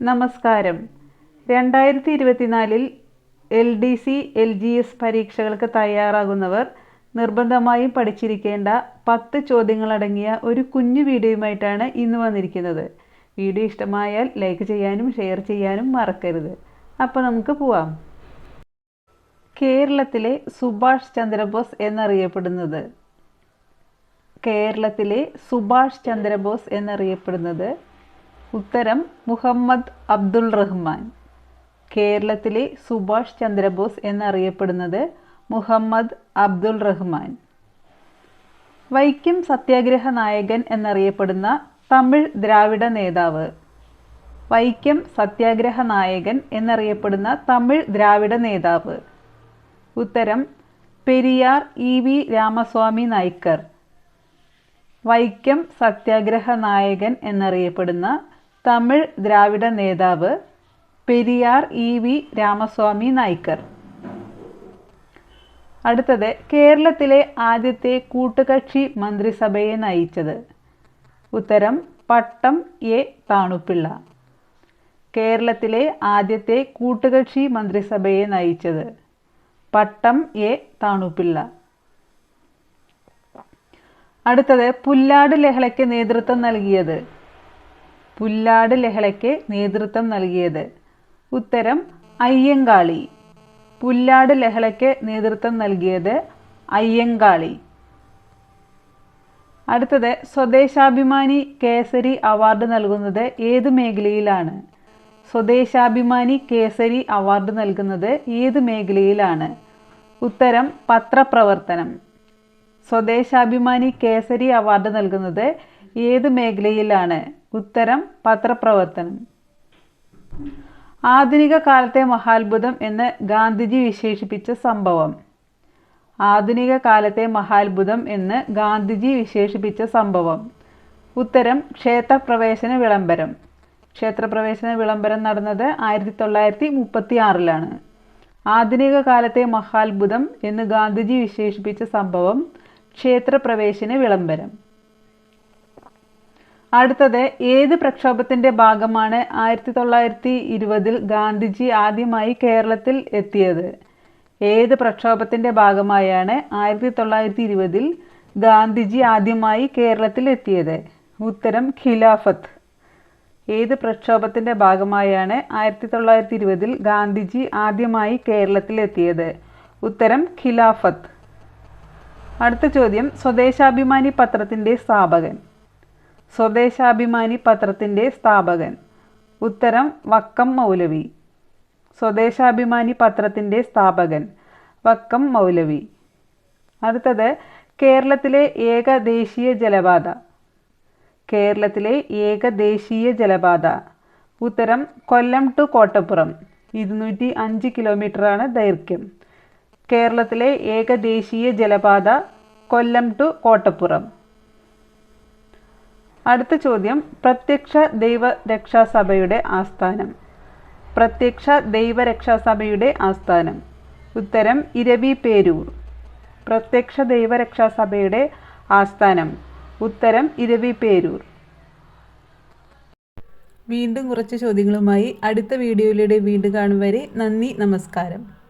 നമസ്കാരം. രണ്ടായിരത്തി ഇരുപത്തിനാലിൽ L D C L G S പരീക്ഷകൾക്ക് തയ്യാറാകുന്നവർ നിർബന്ധമായും പഠിച്ചിരിക്കേണ്ട പത്ത് ചോദ്യങ്ങളടങ്ങിയ ഒരു കുഞ്ഞു വീഡിയോയുമായിട്ടാണ് ഇന്ന് വന്നിരിക്കുന്നത്. വീഡിയോ ഇഷ്ടമായാൽ ലൈക്ക് ചെയ്യാനും ഷെയർ ചെയ്യാനും മറക്കരുത്. അപ്പോൾ നമുക്ക് പോവാം. കേരളത്തിലെ സുഭാഷ് ചന്ദ്രബോസ് എന്നറിയപ്പെടുന്നത്. കേരളത്തിലെ സുഭാഷ് ചന്ദ്രബോസ് എന്നറിയപ്പെടുന്നത് ഉത്തരം മുഹമ്മദ് അബ്ദുൾ റഹ്മാൻ. കേരളത്തിലെ സുഭാഷ് ചന്ദ്രബോസ് എന്നറിയപ്പെടുന്നത് മുഹമ്മദ് അബ്ദുൾ റഹ്മാൻ. വൈക്കം സത്യാഗ്രഹ നായകൻ എന്നറിയപ്പെടുന്ന തമിഴ് ദ്രാവിഡ നേതാവ്. വൈക്കം സത്യാഗ്രഹ നായകൻ എന്നറിയപ്പെടുന്ന തമിഴ് ദ്രാവിഡ നേതാവ്. ഉത്തരം പെരിയാർ ഇ വി രാമസ്വാമി നായ്ക്കർ. വൈക്കം സത്യാഗ്രഹ നായകൻ എന്നറിയപ്പെടുന്ന തമിഴ് ദ്രാവിഡ നേതാവ് പെരിയാർ ഇ വി രാമസ്വാമി നായ്ക്കർ. അടുത്തത് കേരളത്തിലെ ആദ്യത്തെ കൂട്ടുകക്ഷി മന്ത്രിസഭയെ നയിച്ചത് ഉത്തരം പട്ടം എ താണുപിള്ള. കേരളത്തിലെ ആദ്യത്തെ കൂട്ടുകക്ഷി മന്ത്രിസഭയെ നയിച്ചത് പട്ടം എ താണുപിള്ള. അടുത്തത് പുല്ലാട് ലഹളയ്ക്ക് നേതൃത്വം നൽകിയത് പുല്ലാട് ലഹളയ്ക്ക് നേതൃത്വം നൽകിയത്. ഉത്തരം അയ്യങ്കാളി. പുല്ലാട് ലഹളയ്ക്ക് നേതൃത്വം നൽകിയത് അയ്യങ്കാളി. അടുത്തത് സ്വദേശാഭിമാനി കേസരി അവാർഡ് നൽകുന്നത് ഏത് മേഖലയിലാണ്? സ്വദേശാഭിമാനി കേസരി അവാർഡ് നൽകുന്നത് ഏത് മേഖലയിലാണ്? ഉത്തരം പത്രപ്രവർത്തനം. സ്വദേശാഭിമാനി കേസരി അവാർഡ് നൽകുന്നത് ഏത് മേഖലയിലാണ്? ഉത്തരം പത്രപ്രവർത്തനം. ആധുനിക കാലത്തെ മഹാത്ഭുതം എന്ന് ഗാന്ധിജി വിശേഷിപ്പിച്ച സംഭവം. ആധുനിക കാലത്തെ മഹാത്ഭുതം എന്ന് ഗാന്ധിജി വിശേഷിപ്പിച്ച സംഭവം. ഉത്തരം ക്ഷേത്രപ്രവേശന വിളംബരം. ക്ഷേത്രപ്രവേശന വിളംബരം നടന്നത് ആയിരത്തി തൊള്ളായിരത്തി മുപ്പത്തി ആറിലാണ് ആധുനിക കാലത്തെ മഹാത്ഭുതം എന്ന് ഗാന്ധിജി വിശേഷിപ്പിച്ച സംഭവം ക്ഷേത്രപ്രവേശന വിളംബരം. അടുത്തത് ഏത് പ്രക്ഷോഭത്തിന്റെ ഭാഗമാണ് ആയിരത്തി തൊള്ളായിരത്തി ഇരുപതിൽ ഗാന്ധിജി ആദ്യമായി കേരളത്തിൽ എത്തിയത്? ഏത് പ്രക്ഷോഭത്തിന്റെ ഭാഗമായാണ് ആയിരത്തി തൊള്ളായിരത്തി ഇരുപതിൽ ഗാന്ധിജി ആദ്യമായി കേരളത്തിൽ എത്തിയത്? ഉത്തരം ഖിലാഫത്ത്. ഏത് പ്രക്ഷോഭത്തിന്റെ ഭാഗമായാണ് ആയിരത്തി തൊള്ളായിരത്തി ഇരുപതിൽ ഗാന്ധിജി ആദ്യമായി കേരളത്തിൽ എത്തിയത്? ഉത്തരം ഖിലാഫത്ത്. അടുത്ത ചോദ്യം സ്വദേശാഭിമാനി പത്രത്തിന്റെ സ്ഥാപകൻ. സ്വദേശാഭിമാനി പത്രത്തിന്റെ സ്ഥാപകൻ. ഉത്തരം വക്കം മൗലവി. സ്വദേശാഭിമാനി പത്രത്തിന്റെ സ്ഥാപകൻ വക്കം മൗലവി. അടുത്തത് കേരളത്തിലെ ഏക ദേശീയ ജലപാത. കേരളത്തിലെ ഏക ദേശീയ ജലപാത. ഉത്തരം കൊല്ലം ടു കോട്ടപ്പുറം. ഇരുന്നൂറ്റി അഞ്ച് കിലോമീറ്ററാണ് ദൈർഘ്യം. കേരളത്തിലെ ഏക ദേശീയ ജലപാത കൊല്ലം ടു കോട്ടപ്പുറം. അടുത്ത ചോദ്യം പ്രത്യക്ഷ ദൈവ ദൈവരക്ഷാസഭയുടെ ആസ്ഥാനം. പ്രത്യക്ഷ ദൈവ ദൈവരക്ഷാസഭയുടെ ആസ്ഥാനം. ഉത്തരം ഇരവി പേരൂർ. പ്രത്യക്ഷ ദൈവ ദൈവരക്ഷാസഭയുടെ ആസ്ഥാനം. ഉത്തരം ഇരവി പേരൂർ. വീണ്ടും കുറച്ച് ചോദ്യങ്ങളുമായി അടുത്ത വീഡിയോയിലൂടെ വീണ്ടും കാണും വരെ നന്ദി നമസ്കാരം.